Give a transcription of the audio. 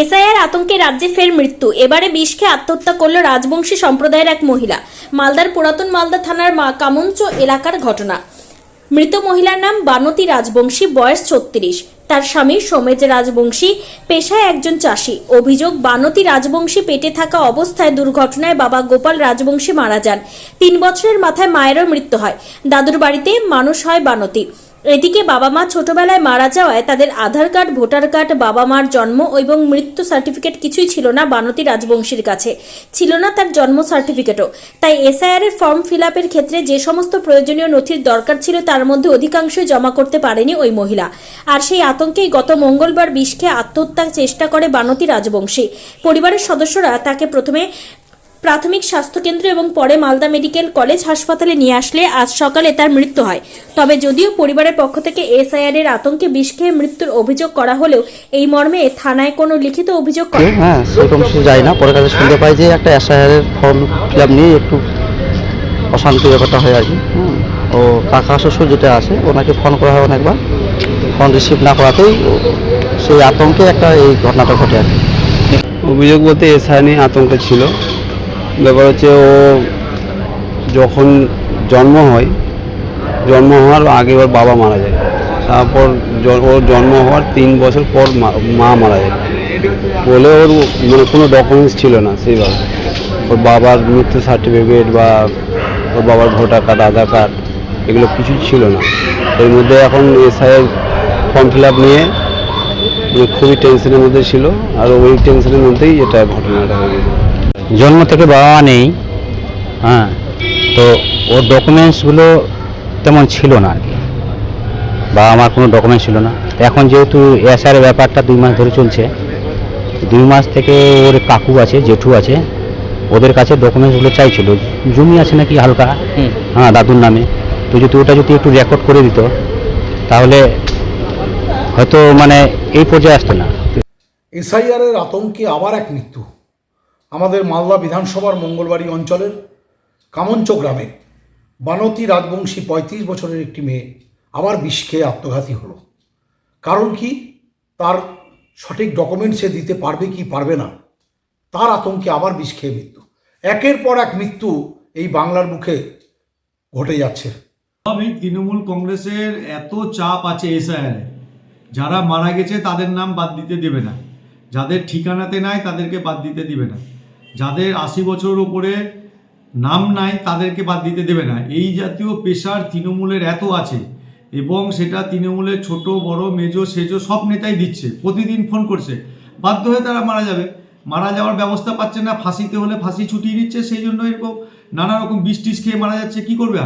SIR আতঙ্কে রাজ্যে ফের মৃত্যু। এবারে বিষ খেয়ে আত্মহত্যা করল রাজবংশী সম্প্রদায়ের এক মহিলা। মালদার পুরাতন মালদা থানার মা কামঞ্চ এলাকার ঘটনা। মৃত মহিলার নাম বানতি রাজবংশী, বয়স ছত্রিশ। তার স্বামী সোমেজ রাজবংশী, পেশায় একজন চাষি। অভিযোগ, বানতি রাজবংশী পেটে থাকা অবস্থায় দুর্ঘটনায় বাবা গোপাল রাজবংশী মারা যান। তিন বছরের মাথায় মায়েরও মৃত্যু হয়। দাদুর বাড়িতে মানুষ হয় বানতী। এদিকে বাবা মা ছোটবেলায় মারা যাওয়ায় তাদের আধার কার্ড, ভোটার কার্ড, বাবা মার জন্ম এবং মৃত্যু সার্টিফিকেট কিছুই ছিল না বানতি রাজবংশীর কাছে। ছিল না তার জন্ম সার্টিফিকেটও। তাই এসআইআর এর ফর্ম ফিল আপের ক্ষেত্রে যে সমস্ত প্রয়োজনীয় নথির দরকার ছিল তার মধ্যে অধিকাংশই জমা করতে পারেনি ওই মহিলা। আর সেই আতঙ্কেই গত মঙ্গলবার বিষ খেয়ে আত্মহত্যার চেষ্টা করে বানতি রাজবংশী। পরিবারের সদস্যরা তাকে প্রথমে প্রাথমিক স্বাস্থ্যকেন্দ্র এবং পরে মালদা মেডিকেল কলেজ হাসপাতালে নিয়ে আসলে আজ সকালে তার মৃত্যু হয়। তবে যদিও পরিবারের পক্ষ থেকে এসআইআর এর আতঙ্কে বিষ খেয়ে মৃত্যুর অভিযোগ করা হলেও এই মর্মে থানায় কোনো লিখিত অভিযোগ করা হ্যাঁ সেরকম কিছু যাই না। পরে কাছে শুনতে পাই যে একটা এসআইআরের ফর্ম ফিল নিয়ে একটু অশান্তি ব্যাপারটা হয় আর কি। ও কাকা শ্বশুর যেটা আছে ওনাকে ফোন করা হয় অনেকবার। ফোন রিসিভ না করাতেই সেই আতঙ্কে একটা এই ঘটনাটা ঘটে আর কি। অভিযোগ বলতে এসআই নিয়ে আতঙ্ক ছিল। ব্যাপার হচ্ছে ও যখন জন্ম হয়, জন্ম হওয়ার আগে ওর বাবা মারা যায়। তারপর ওর জন্ম হওয়ার তিন বছর পর মা- মারা যায়। বলে ওর মানে কোনো ডকুমেন্টস ছিল না সেইভাবে। ওর বাবার মৃত্যু সার্টিফিকেট বা ওর বাবার ভোটার কার্ড আধার কার্ড এগুলো কিছুই ছিল না। এর মধ্যে এখন এসআই ফর্ম ফিল আপ নিয়ে মানে খুবই টেনশনের মধ্যে ছিল। আর ওই টেনশনের মধ্যেই এটা ঘটনাটা হয়ে গেছে। জন্ম থেকে বাবা মা নেই হ্যাঁ তো ওর ডকুমেন্টসগুলো তেমন ছিল না আর কি। বাবা মার কোনো ডকুমেন্টস ছিল না। তো এখন যেহেতু এসআর ব্যাপারটা দুই মাস ধরে চলছে দুই মাস থেকে ওর কাকু আছে জেঠু আছে ওদের কাছে ডকুমেন্টসগুলো চাইছিল। জমি আছে নাকি হালকা? হ্যাঁ দাদুর নামে। তো যদি ওটা যদি একটু রেকর্ড করে দিত তাহলে হয়তো মানে এই পর্যায়ে আসতো না। এসআইআরের আতঙ্কে আবার এক মৃত্যু। আমাদের মালদা বিধানসভার মঙ্গলবাড়ি অঞ্চলের কামঞ্চ গ্রামে বানতি রাজবংশী পঁয়ত্রিশ বছরের একটি মেয়ে আবার বিষ খেয়ে আত্মঘাতী হলো। কারণ কি? তার সঠিক ডকুমেন্ট সে দিতে পারবে কি পারবে না? তার আতঙ্কে আবার বিষ খেয়ে মৃত্যু। একের পর এক মৃত্যু এই বাংলার মুখে ঘটে যাচ্ছে। স্বাভাবিক তৃণমূল কংগ্রেসের এত চাপ আছে এসআইআরে। যারা মারা গেছে তাদের নাম বাদ দিতে দেবে না। যাদের ঠিকানাতে নাই তাদেরকে বাদ দিতে দিবে না। যাদের আশি বছরের ওপরে নাম নাই, তাদেরকে বাদ দিতে দেবে না। এই জাতীয় পেশার তৃণমূলের এত আছে এবং সেটা তৃণমূলের ছোট, বড়, মেজো, সেজো সব নেতাই দিচ্ছে, প্রতিদিন ফোন করছে। বাধ্য হয়ে তারা মারা যাবে। মারা যাওয়ার ব্যবস্থা পাচ্ছে না, ফাঁসিতে হলে ফাঁসি ছুটিয়ে নিচ্ছে সেই জন্য এরকম নানা রকম বিষ টিস খেয়ে মারা যাচ্ছে, কি করবে